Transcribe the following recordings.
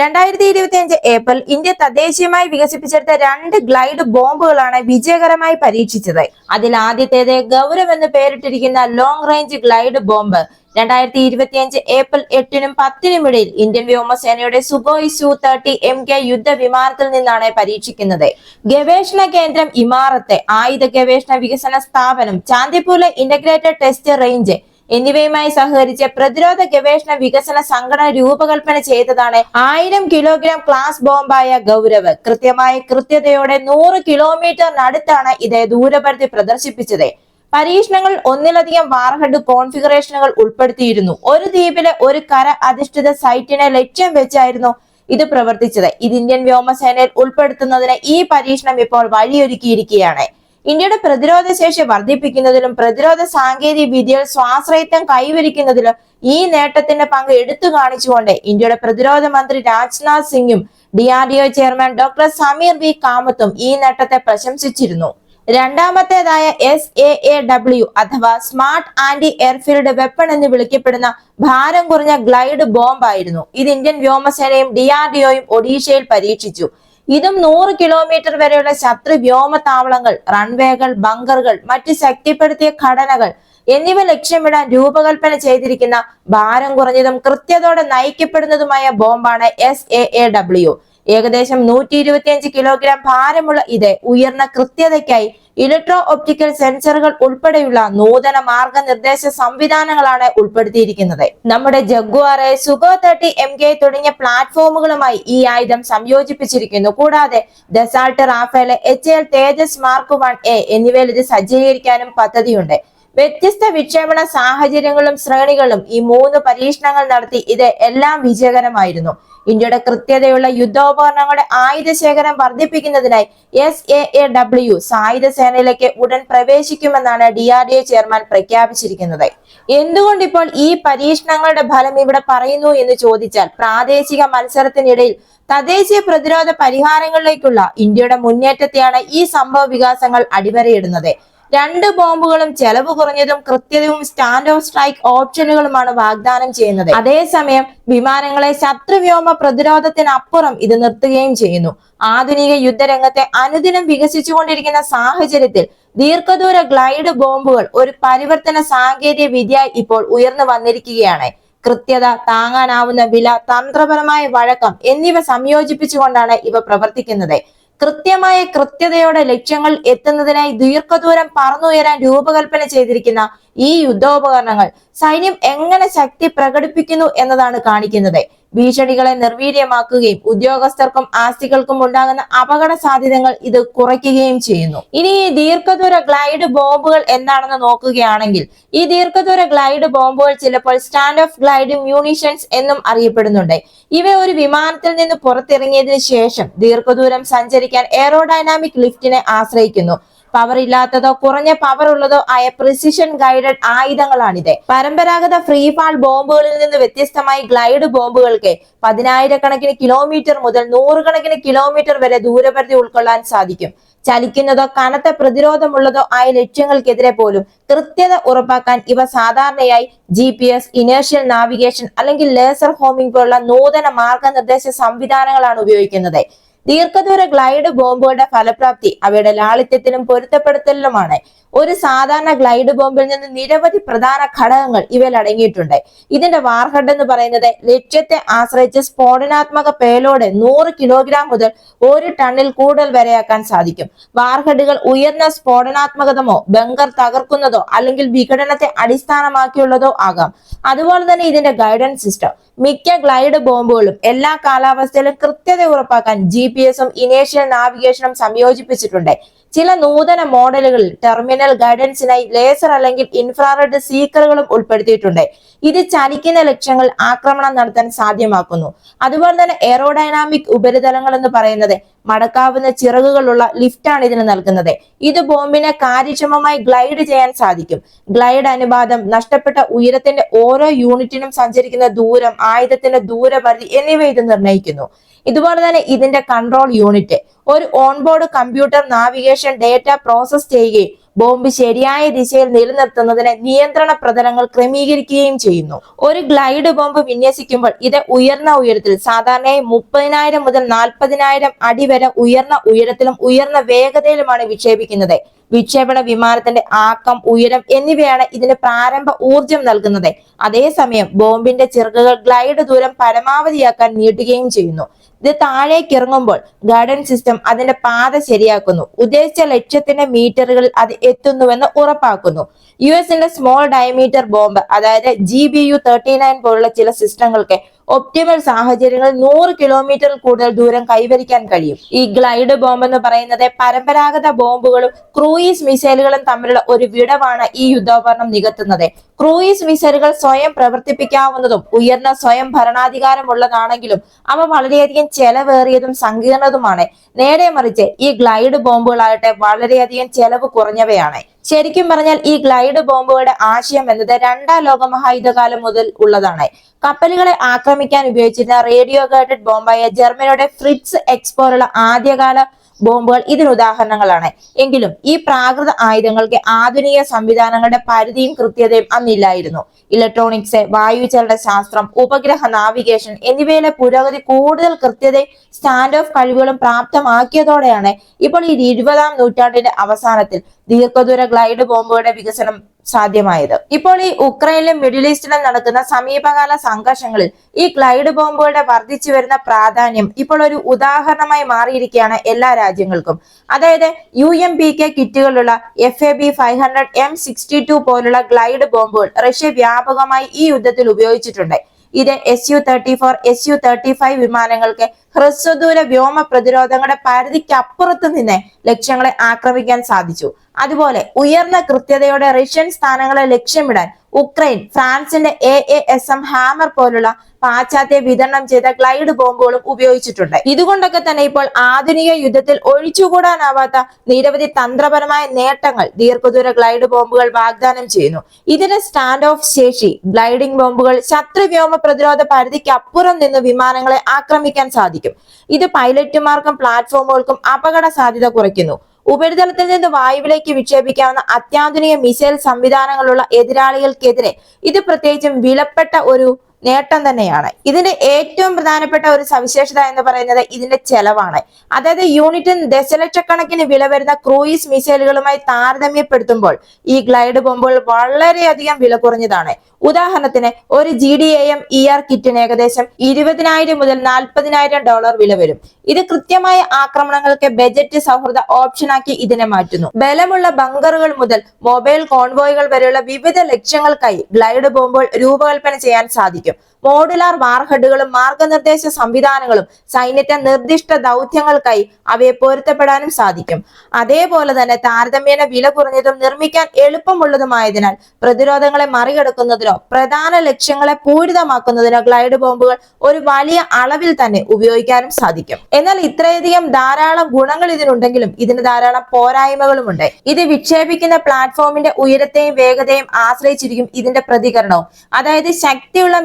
രണ്ടായിരത്തി ഇരുപത്തി അഞ്ച് ഏപ്രിൽ ഇന്ത്യ തദ്ദേശീയമായി വികസിപ്പിച്ചെടുത്ത രണ്ട് ഗ്ലൈഡ് ബോംബുകളാണ് വിജയകരമായി പരീക്ഷിച്ചത്. അതിൽ ആദ്യത്തേത് ഗൗരവ് എന്ന് പേരിട്ടിരിക്കുന്ന ലോങ് റേഞ്ച് ഗ്ലൈഡ് ബോംബ്. രണ്ടായിരത്തി ഇരുപത്തി അഞ്ച് ഏപ്രിൽ എട്ടിനും പത്തിനും ഇടയിൽ ഇന്ത്യൻ വ്യോമസേനയുടെ സുഗോയ് സു തേർട്ടി എം കെ യുദ്ധ വിമാനത്തിൽ നിന്നാണ് പരീക്ഷിക്കുന്നത്. ഗവേഷണ കേന്ദ്രം ഇമാറത്തെ ആയുധ ഗവേഷണ വികസന സ്ഥാപനം ചാന്ദിപ്പൂരിലെ ഇന്റഗ്രേറ്റഡ് ടെസ്റ്റ് റേഞ്ച് എന്നിവയുമായി സഹകരിച്ച് പ്രതിരോധ ഗവേഷണ വികസന സംഘടന രൂപകൽപ്പന ചെയ്തതാണ് ആയിരം കിലോഗ്രാം ക്ലാസ് ബോംബായ ഗൗരവ്. കൃത്യമായ കൃത്യതയോടെ നൂറ് കിലോമീറ്ററിനടുത്താണ് ഇത് ദൂരപരിധി പ്രദർശിപ്പിച്ചത്. പരീക്ഷണങ്ങൾ ഒന്നിലധികം വാർഹെഡ് കോൺഫിഗറേഷനുകൾ ഉൾപ്പെടുത്തിയിരുന്നു. ഒരു ദ്വീപിലെ ഒരു കര അധിഷ്ഠിത സൈറ്റിനെ ലക്ഷ്യം വെച്ചായിരുന്നു ഇത് പ്രവർത്തിച്ചത്. ഇത് ഇന്ത്യൻ വ്യോമസേനയിൽ ഉൾപ്പെടുത്തുന്നതിന് ഈ പരീക്ഷണം ഇപ്പോൾ വഴിയൊരുക്കിയിരിക്കുകയാണ്. ഇന്ത്യയുടെ പ്രതിരോധ ശേഷി വർദ്ധിപ്പിക്കുന്നതിലും പ്രതിരോധ സാങ്കേതിക വിദ്യയിൽ സ്വാശ്രയത്വം കൈവരിക്കുന്നതിലും ഈ നേട്ടത്തിന്റെ പങ്ക് എടുത്തു കാണിച്ചുകൊണ്ട് ഇന്ത്യയുടെ പ്രതിരോധ മന്ത്രി രാജ്നാഥ് സിംഗും D R D O chairman doctor Samir V കാമത്തും ഈ നേട്ടത്തെ പ്രശംസിച്ചിരുന്നു. രണ്ടാമത്തേതായ എസ് എ എ ഡബ്ല്യു അഥവാ സ്മാർട്ട് ആന്റി എയർഫീൽഡ് വെപ്പൺ എന്ന് വിളിക്കപ്പെടുന്ന ഭാരം കുറഞ്ഞ ഗ്ലൈഡ് ബോംബായിരുന്നു. ഇത് ഇന്ത്യൻ വ്യോമസേനയും ഡി ആർ ഡി ഒയും ഒഡീഷയിൽ പരീക്ഷിച്ചു. ഇതും നൂറ് കിലോമീറ്റർ വരെയുള്ള ശത്രു വ്യോമ താവളങ്ങൾ റൺവേകൾ ബങ്കറുകൾ മറ്റ് ശക്തിപ്പെടുത്തിയ ഘടനകൾ എന്നിവ ലക്ഷ്യമിടാൻ രൂപകൽപ്പന ചെയ്തിരിക്കുന്ന ഭാരം കുറഞ്ഞതും കൃത്യതയോടെ നയിക്കപ്പെടുന്നതുമായ ബോംബാണ് എസ് എ എ ഡബ്ല്യു ഏകദേശം നൂറ്റി ഇരുപത്തിയഞ്ച് കിലോഗ്രാം ഭാരമുള്ള ഇത് ഉയർന്ന കൃത്യതയ്ക്കായി ഇലക്ട്രോ ഒപ്റ്റിക്കൽ സെൻസറുകൾ ഉൾപ്പെടെയുള്ള നൂതന മാർഗനിർദ്ദേശ സംവിധാനങ്ങളാണ് ഉൾപ്പെടുത്തിയിരിക്കുന്നത്. നമ്മുടെ Jaguar Sugo thirty M K തുടങ്ങിയ പ്ലാറ്റ്ഫോമുകളുമായി ഈ ആയുധം സംയോജിപ്പിച്ചിരിക്കുന്നു. കൂടാതെ Dassault Rafale H L Tejas mark one A എന്നിവയിൽ ഇത് സജ്ജീകരിക്കാനും പദ്ധതിയുണ്ട്. വ്യത്യസ്ത വിക്ഷേപണ സാഹചര്യങ്ങളും ശ്രേണികളും ഈ മൂന്ന് പരീക്ഷണങ്ങൾ നടത്തി ഇത് എല്ലാം വിജയകരമായിരുന്നു. ഇന്ത്യയുടെ കൃത്യതയുള്ള യുദ്ധോപകരണങ്ങളുടെ ആയുധ ശേഖരം വർദ്ധിപ്പിക്കുന്നതിനായി എസ് എ എ ഡബ്ല്യു സായുധ സേനയിലേക്ക് ഉടൻ പ്രവേശിക്കുമെന്നാണ് D R D A chairman പ്രഖ്യാപിച്ചിരിക്കുന്നത്. എന്തുകൊണ്ട് ഇപ്പോൾ ഈ പരീക്ഷണങ്ങളുടെ ഫലം ഇവിടെ പറയുന്നു എന്ന് ചോദിച്ചാൽ പ്രാദേശിക മത്സരത്തിനിടയിൽ തദ്ദേശീയ പ്രതിരോധ പരിഹാരങ്ങളിലേക്കുള്ള ഇന്ത്യയുടെ മുന്നേറ്റത്തെയാണ് ഈ സംഭവ വികാസങ്ങൾ അടിവരയിടുന്നത്. രണ്ട് ബോംബുകളും ചെലവ് കുറഞ്ഞതും കൃത്യതയും സ്റ്റാൻഡ് ഓഫ് സ്ട്രൈക്ക് ഓപ്ഷനുകളുമാണ് വാഗ്ദാനം ചെയ്യുന്നത്. അതേസമയം വിമാനങ്ങളെ ശത്രുവ്യോമ പ്രതിരോധത്തിനപ്പുറം ഇത് നിർത്തുകയും ചെയ്യുന്നു. ആധുനിക യുദ്ധരംഗത്തെ അനുദിനം വികസിച്ചുകൊണ്ടിരിക്കുന്ന സാഹചര്യത്തിൽ ദീർഘദൂര ഗ്ലൈഡ് ബോംബുകൾ ഒരു പരിവർത്തന സാങ്കേതിക വിദ്യ ഇപ്പോൾ ഉയർന്നു വന്നിരിക്കുകയാണ്. കൃത്യത താങ്ങാനാവുന്ന വില തന്ത്രപരമായ വഴക്കം എന്നിവ സംയോജിപ്പിച്ചുകൊണ്ടാണ് ഇവ പ്രവർത്തിക്കുന്നത്. കൃത്യമായ കൃത്യതയോടെ ലക്ഷ്യങ്ങൾ എത്തുന്നതിനായി ദീർഘദൂരം പറന്നുയരാൻ രൂപകൽപ്പന ചെയ്തിരിക്കുന്ന ഈ യുദ്ധോപകരണങ്ങൾ സൈന്യം എങ്ങനെ ശക്തി പ്രകടിപ്പിക്കുന്നു എന്നതാണ് കാണിക്കുന്നത്. ഭീഷണികളെ നിർവീര്യമാക്കുകയും ഉദ്യോഗസ്ഥർക്കും ആസ്തികൾക്കും ഉണ്ടാകുന്ന അപകട സാധ്യതകൾ ഇത് കുറയ്ക്കുകയും ചെയ്യുന്നു. ഇനി ഈ ദീർഘദൂര ഗ്ലൈഡ് ബോംബുകൾ എന്താണെന്ന് നോക്കുകയാണെങ്കിൽ ഈ ദീർഘദൂര ഗ്ലൈഡ് ബോംബുകൾ ചിലപ്പോൾ സ്റ്റാൻഡ് ഓഫ് ഗ്ലൈഡ് മ്യൂണിഷൻസ് എന്നും അറിയപ്പെടുന്നുണ്ട്. ഇവ ഒരു വിമാനത്തിൽ നിന്ന് പുറത്തിറങ്ങിയതിനു ശേഷം ദീർഘദൂരം സഞ്ചരിക്കാൻ എയറോഡൈനാമിക് ലിഫ്റ്റിനെ ആശ്രയിക്കുന്നു. പവർ ഇല്ലാത്തതോ കുറഞ്ഞ പവർ ഉള്ളതോ ആയ പ്രിസിഷൻ ഗൈഡഡ് ആയുധങ്ങളാണിത്. പരമ്പരാഗത ഫ്രീ ഫാൾ ബോംബുകളിൽ നിന്ന് വ്യത്യസ്തമായി ഗ്ലൈഡ് ബോംബുകൾക്ക് പതിനായിരക്കണക്കിന് കിലോമീറ്റർ മുതൽ നൂറുകണക്കിന് കിലോമീറ്റർ വരെ ദൂരപരിധി ഉൾക്കൊള്ളാൻ സാധിക്കും. ചലിക്കുന്നതോ കനത്ത പ്രതിരോധമുള്ളതോ ആയ ലക്ഷ്യങ്ങൾക്കെതിരെ പോലും കൃത്യത ഉറപ്പാക്കാൻ ഇവ സാധാരണയായി G P S inertial navigation അല്ലെങ്കിൽ ലേസർ ഹോമിംഗ് പോലുള്ള നൂതന മാർഗനിർദ്ദേശ സംവിധാനങ്ങളാണ് ഉപയോഗിക്കുന്നത്. ദീർഘദൂര ഗ്ലൈഡ് ബോംബുകളുടെ ഫലപ്രാപ്തി അവയുടെ ലാളിത്യത്തിനും പൊരുത്തപ്പെടുത്തലിലുമാണ് ഒരു സാധാരണ ഗ്ലൈഡ് ബോംബിൽ നിന്ന് നിരവധി പ്രധാന ഘടകങ്ങൾ ഇവയിൽ അടങ്ങിയിട്ടുണ്ട്. ഇതിന്റെ വാർഹഡ് എന്ന് പറയുന്നത് ലക്ഷ്യത്തെ ആശ്രയിച്ച് സ്ഫോടനാത്മക പേലോഡ് നൂറ് കിലോഗ്രാം മുതൽ ഒരു ടണ്ണിൽ കൂടുതൽ വരെയാക്കാൻ സാധിക്കും. വാർഹഡുകൾ ഉയർന്ന സ്ഫോടനാത്മകതമോ ബങ്കർ തകർക്കുന്നതോ അല്ലെങ്കിൽ വിഘടനത്തെ അടിസ്ഥാനമാക്കിയുള്ളതോ ആകാം. അതുപോലെ തന്നെ ഇതിന്റെ ഗൈഡൻസ് സിസ്റ്റം. മിക്ക ഗ്ലൈഡ് ബോംബുകളും എല്ലാ കാലാവസ്ഥയിലും കൃത്യത ഉറപ്പാക്കാൻ ജി പി എസും ഇനേഷ്യൽ നാവിഗേഷനും സംയോജിപ്പിച്ചിട്ടുണ്ട്. ചില നൂതന മോഡലുകളിൽ ടെർമിനൽ ഗൈഡൻസിനായി ലേസർ അല്ലെങ്കിൽ ഇൻഫ്രാറെഡ് സീക്കറുകളും ഉൾപ്പെടുത്തിയിട്ടുണ്ട്. ഇത് ചലിക്കുന്ന ലക്ഷ്യങ്ങൾ ആക്രമണം നടത്താൻ സാധ്യമാക്കുന്നു. അതുപോലെ തന്നെ എയറോഡൈനാമിക് ഉപരിതലങ്ങൾ എന്ന് പറയുന്നത് മടക്കാവുന്ന ചിറകുകളുള്ള ലിഫ്റ്റാണ് ഇതിന് നൽകുന്നത്. ഇത് ബോംബിനെ കാര്യക്ഷമമായി ഗ്ലൈഡ് ചെയ്യാൻ സാധിക്കും. ഗ്ലൈഡ് അനുപാതം നഷ്ടപ്പെട്ട ഉയരത്തിന്റെ ഓരോ യൂണിറ്റിനും സഞ്ചരിക്കുന്ന ദൂരം ആയുധത്തിന്റെ ദൂരപരിധി എന്നിവ ഇത് നിർണയിക്കുന്നു. ഇതുപോലെ തന്നെ ഇതിന്റെ കൺട്രോൾ യൂണിറ്റ് ഒരു onboard computer navigation data process ചെയ്യുകയും ബോംബ് ശരിയായ ദിശയിൽ നിലനിർത്തുന്നതിന് നിയന്ത്രണ പ്രതലങ്ങൾ ക്രമീകരിക്കുകയും ചെയ്യുന്നു. ഒരു ഗ്ലൈഡ് ബോംബ് വിന്യസിക്കുമ്പോൾ ഇത് ഉയർന്ന ഉയരത്തിൽ സാധാരണയായി മുപ്പതിനായിരം മുതൽ നാൽപ്പതിനായിരം അടി വരെ ഉയർന്ന ഉയരത്തിലും ഉയർന്ന വേഗതയിലുമാണ് വിക്ഷേപിക്കുന്നത്. വിക്ഷേപണ വിമാനത്തിന്റെ ആക്കം ഉയരം എന്നിവയാണ് ഇതിന് പ്രാരംഭ ഊർജം നൽകുന്നത്. അതേസമയം ബോംബിന്റെ ചിറകുകൾ ഗ്ലൈഡ് ദൂരം പരമാവധിയാക്കാൻ നീട്ടുകയും ചെയ്യുന്നു. ഇത് താഴേക്ക് ഇറങ്ങുമ്പോൾ ഗാർഡൻ സിസ്റ്റം അതിന്റെ പാത ശരിയാക്കുന്നു. ഉദ്ദേശിച്ച ലക്ഷ്യത്തിന്റെ മീറ്ററുകളിൽ അത് എത്തുന്നുവെന്ന് ഉറപ്പാക്കുന്നു. യു എസിന്റെ സ്മോൾ ഡയമീറ്റർ ബോംബ് അതായത് G B U thirty nine പോലുള്ള ചില സിസ്റ്റങ്ങൾക്ക് ഒപ്റ്റിമൽ സാഹചര്യങ്ങൾ നൂറ് കിലോമീറ്ററിൽ കൂടുതൽ ദൂരം കൈവരിക്കാൻ കഴിയും. ഈ ഗ്ലൈഡ് ബോംബ് എന്ന് പറയുന്നത് പരമ്പരാഗത ബോംബുകളും ക്രൂയിസ് മിസൈലുകളും തമ്മിലുള്ള ഒരു വിടവാണ് ഈ യുദ്ധോപകരണം നികത്തുന്നത്. ക്രൂയിസ് മിസൈലുകൾ സ്വയം പ്രവർത്തിപ്പിക്കാവുന്നതും ഉയർന്ന സ്വയം ഭരണാധികാരമുള്ളതാണെങ്കിലും അവ വളരെയധികം ചെലവേറിയതും സങ്കീർണതുമാണ്. നേരെ മറിച്ച് ഈ ഗ്ലൈഡ് ബോംബുകളാകട്ടെ വളരെയധികം ചെലവ് കുറഞ്ഞവയാണ്. ശരിക്കും പറഞ്ഞാൽ ഈ ഗ്ലൈഡ് ബോംബുകളുടെ ആശയം എന്നത് രണ്ടാം ലോക മഹായുദ്ധകാലം മുതൽ ഉള്ളതാണ്. കപ്പലുകളെ ആക്രമിക്കാൻ ഉപയോഗിച്ചിരുന്ന റേഡിയോ ഗൈഡഡ് ബോംബായ ജർമ്മനിയുടെ ഫ്രിറ്റ്സ് എക്സ് പോലുള്ള ആദ്യകാല ബോംബുകൾ ഇതിന് ഉദാഹരണങ്ങളാണ്. എങ്കിലും ഈ പ്രാകൃത ആയുധങ്ങൾക്ക് ആധുനിക സംവിധാനങ്ങളുടെ പരിധിയും കൃത്യതയും അന്നില്ലായിരുന്നു. ഇലക്ട്രോണിക്സ് വായുചലന ശാസ്ത്രം ഉപഗ്രഹ നാവിഗേഷൻ എന്നിവയിലെ പുരോഗതി കൂടുതൽ കൃത്യതയും സ്റ്റാൻഡ് ഓഫ് കഴിവുകളും പ്രാപ്തമാക്കിയതോടെയാണ് ഇപ്പോൾ ഈ ഇരുപതാം നൂറ്റാണ്ടിന്റെ അവസാനത്തിൽ ദീർഘദൂര ഗ്ലൈഡ് ബോംബുകളുടെ വികസനം സാധ്യമായത്. ഇപ്പോൾ ഈ ഉക്രൈനിലും മിഡിൽ ഈസ്റ്റിലും നടക്കുന്ന സമീപകാല സംഘർഷങ്ങളിൽ ഈ ഗ്ലൈഡ് ബോംബുകളുടെ വർദ്ധിച്ചു വരുന്ന പ്രാധാന്യം ഇപ്പോൾ ഒരു ഉദാഹരണമായി മാറിയിരിക്കുകയാണ് എല്ലാ രാജ്യങ്ങൾക്കും. അതായത് U M P K കിറ്റുകളുള്ള F A B five hundred M sixty two പോലുള്ള ഗ്ലൈഡ് ബോംബുകൾ റഷ്യ വ്യാപകമായി ഈ യുദ്ധത്തിൽ ഉപയോഗിച്ചിട്ടുണ്ട്. ഇത് S U thirty four S U thirty five വിമാനങ്ങൾക്ക് ഹ്രസ്വദൂര വ്യോമ പ്രതിരോധങ്ങളുടെ പരിധിക്കപ്പുറത്ത് നിന്ന് ലക്ഷ്യങ്ങളെ ആക്രമിക്കാൻ സാധിച്ചു. അതുപോലെ ഉയർന്ന കൃത്യതയോടെ റഷ്യൻ സ്ഥാനങ്ങളെ ലക്ഷ്യമിടാൻ ഉക്രൈൻ ഫ്രാൻസിന്റെ A A S M hammer പോലുള്ള പാശ്ചാത്യ വിതരണം ചെയ്ത ഗ്ലൈഡ് ബോംബുകളും ഉപയോഗിച്ചിട്ടുണ്ട്. ഇതുകൊണ്ടൊക്കെ തന്നെ ഇപ്പോൾ ആധുനിക യുദ്ധത്തിൽ ഒഴിച്ചുകൂടാനാവാത്ത നിരവധി തന്ത്രപരമായ നേട്ടങ്ങൾ ദീർഘദൂര ഗ്ലൈഡ് ബോംബുകൾ വാഗ്ദാനം ചെയ്യുന്നു. ഇതിന് സ്റ്റാൻഡ് ഓഫ് ശേഷി ഗ്ലൈഡിംഗ് ബോംബുകൾ ശത്രു വ്യോമ പ്രതിരോധ പരിധിക്ക് അപ്പുറം നിന്ന് വിമാനങ്ങളെ ആക്രമിക്കാൻ സാധിക്കും. ഇത് പൈലറ്റുമാർക്കും പ്ലാറ്റ്ഫോമുകൾക്കും അപകട സാധ്യത കുറയ്ക്കുന്നു. ഉപരിതലത്തിൽ നിന്ന് വായുവിലേക്ക് വിക്ഷേപിക്കാവുന്ന അത്യാധുനിക മിസൈൽ സംവിധാനങ്ങളുള്ള എതിരാളികൾക്കെതിരെ ഇത് പ്രത്യേകിച്ചും വിലപ്പെട്ട ഒരു നേട്ടം തന്നെയാണ്. ഇതിന്റെ ഏറ്റവും പ്രധാനപ്പെട്ട ഒരു സവിശേഷത എന്ന് പറയുന്നത് ഇതിന്റെ ചെലവാണ്. അതായത് യൂണിറ്റിന് ദശലക്ഷക്കണക്കിന് വില വരുന്ന ക്രൂയിസ് മിസൈലുകളുമായി താരതമ്യപ്പെടുത്തുമ്പോൾ ഈ ഗ്ലൈഡ് ബോംബുകൾ വളരെയധികം വില കുറഞ്ഞതാണ്. ഉദാഹരണത്തിന് ഒരു G D A M E R കിറ്റിന് ഏകദേശം ഇരുപതിനായിരം മുതൽ നാൽപ്പതിനായിരം ഡോളർ വില വരും. ഇത് കൃത്യമായ ആക്രമണങ്ങൾക്ക് ബജറ്റ് സൗഹൃദ ഓപ്ഷനാക്കി ഇതിനെ മാറ്റുന്നു. ബലമുള്ള ബങ്കറുകൾ മുതൽ മൊബൈൽ കോൺവോയുകൾ വരെയുള്ള വിവിധ ലക്ഷ്യങ്ങൾക്കായി ഗ്ലൈഡ് ബോംബുകൾ രൂപകൽപ്പന ചെയ്യാൻ സാധിക്കും. ആയിരിക്കും മോഡുലാർ വാർഹെഡുകളും മാർഗനിർദ്ദേശ സംവിധാനങ്ങളും സൈന്യത്തെ നിർദ്ദിഷ്ട ദൗത്യങ്ങൾക്കായി അവയെ പൊരുത്തപ്പെടാനും സാധിക്കും. അതേപോലെ തന്നെ താരതമ്യേന വില കുറഞ്ഞതും നിർമ്മിക്കാൻ എളുപ്പമുള്ളതുമായതിനാൽ പ്രതിരോധങ്ങളെ മറികടക്കുന്നതിനോ പ്രധാന ലക്ഷ്യങ്ങളെ പൂരിതമാക്കുന്നതിനോ ഗ്ലൈഡ് ബോംബുകൾ ഒരു വലിയ അളവിൽ തന്നെ ഉപയോഗിക്കാനും സാധിക്കും. എന്നാൽ ഇത്രയധികം ധാരാളം ഗുണങ്ങൾ ഇതിനുണ്ടെങ്കിലും ഇതിന് ധാരാളം പോരായ്മകളും ഉണ്ട് ഇത് വിക്ഷേപിക്കുന്ന പ്ലാറ്റ്ഫോമിന്റെ ഉയരത്തെയും വേഗതയും ആശ്രയിച്ചിരിക്കും ഇതിന്റെ പ്രതികരണവും. അതായത് ശക്തിയുള്ള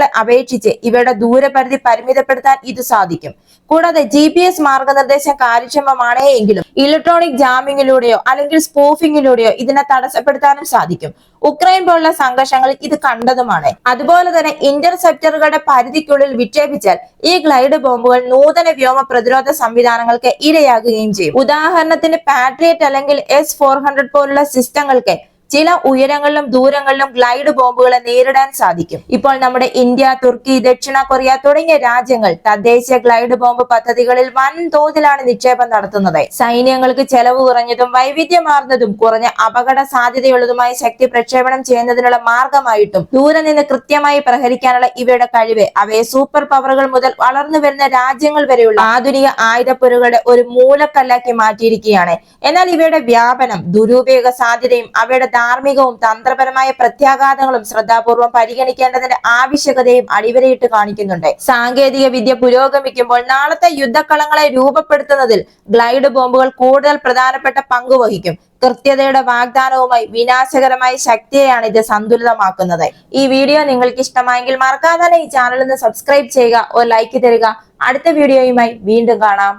മിസൈലുകളെ അപേക്ഷിച്ച് ഇവയുടെ ദൂരപരിധി പരിമിതപ്പെടുത്താൻ ഇത് സാധിക്കും. കൂടാതെ ജി പി എസ് മാർഗനിർദ്ദേശം കാര്യക്ഷമമാണ് എങ്കിലും ഇലക്ട്രോണിക് ജാമിങ്ങിലൂടെയോ അല്ലെങ്കിൽ സ്പൂഫിങ്ങിലൂടെയോ ഇതിനെ തടസ്സപ്പെടുത്താനും സാധിക്കും. ഉക്രൈൻ പോലുള്ള സംഘർഷങ്ങളിൽ ഇത് കണ്ടതുമാണ്. അതുപോലെ തന്നെ ഇന്റർസെപ്റ്ററുകളുടെ പരിധിക്കുള്ളിൽ വിക്ഷേപിച്ചാൽ ഈ ഗ്ലൈഡ് ബോംബുകൾ നൂതന വ്യോമ പ്രതിരോധ സംവിധാനങ്ങൾക്ക് ഇരയാകുകയും ചെയ്യും. ഉദാഹരണത്തിന് പാട്രിയറ്റ് അല്ലെങ്കിൽ എസ് ഫോർ ഹൺഡ്രഡ് പോലുള്ള സിസ്റ്റങ്ങൾക്ക് ചില ഉയരങ്ങളിലും ദൂരങ്ങളിലും ഗ്ലൈഡ് ബോംബുകളെ നേരിടാൻ സാധിക്കും. ഇപ്പോൾ നമ്മുടെ ഇന്ത്യ തുർക്കി ദക്ഷിണ കൊറിയ തുടങ്ങിയ രാജ്യങ്ങൾ തദ്ദേശീയ ഗ്ലൈഡ് ബോംബ് പദ്ധതികളിൽ വൻതോതിലാണ് നിക്ഷേപം നടത്തുന്നത്. സൈന്യങ്ങൾക്ക് ചെലവ് കുറഞ്ഞതും വൈവിധ്യമാർന്നതും കുറഞ്ഞ അപകട സാധ്യതയുള്ളതുമായ ശക്തി പ്രക്ഷേപണം ചെയ്യുന്നതിനുള്ള മാർഗമായിട്ടും ദൂരെ നിന്ന് കൃത്യമായി പ്രഹരിക്കാനുള്ള ഇവയുടെ കഴിവ് അവയെ സൂപ്പർ പവറുകൾ മുതൽ വളർന്നു വരുന്ന രാജ്യങ്ങൾ വരെയുള്ള ആധുനിക ആയുധപ്പൊരുകളുടെ ഒരു മൂലക്കല്ലാക്കി മാറ്റിയിരിക്കുകയാണ്. എന്നാൽ ഇവയുടെ വ്യാപനം ദുരുപയോഗ സാധ്യതയും അവയുടെ ധാർമ്മികവും തന്ത്രപരമായ പ്രത്യാഘാതങ്ങളും ശ്രദ്ധാപൂർവം പരിഗണിക്കേണ്ടതിന്റെ ആവശ്യകതയും അടിവരയിട്ട് കാണിക്കുന്നുണ്ട്. സാങ്കേതിക വിദ്യ പുരോഗമിക്കുമ്പോൾ നാളത്തെ യുദ്ധക്കളങ്ങളെ രൂപപ്പെടുത്തുന്നതിൽ ഗ്ലൈഡ് ബോംബുകൾ കൂടുതൽ പ്രധാനപ്പെട്ട പങ്ക് വഹിക്കും. കൃത്യതയുടെ വാഗ്ദാനവുമായി വിനാശകരമായ ശക്തിയെയാണ് ഇത് സന്തുലിതമാക്കുന്നത്. ഈ വീഡിയോ നിങ്ങൾക്ക് ഇഷ്ടമായെങ്കിൽ മറക്കാതെ ഈ ചാനൽ ഒന്ന് സബ്സ്ക്രൈബ് ചെയ്യുക ഒരു ലൈക്ക് തരിക. അടുത്ത വീഡിയോയുമായി വീണ്ടും കാണാം.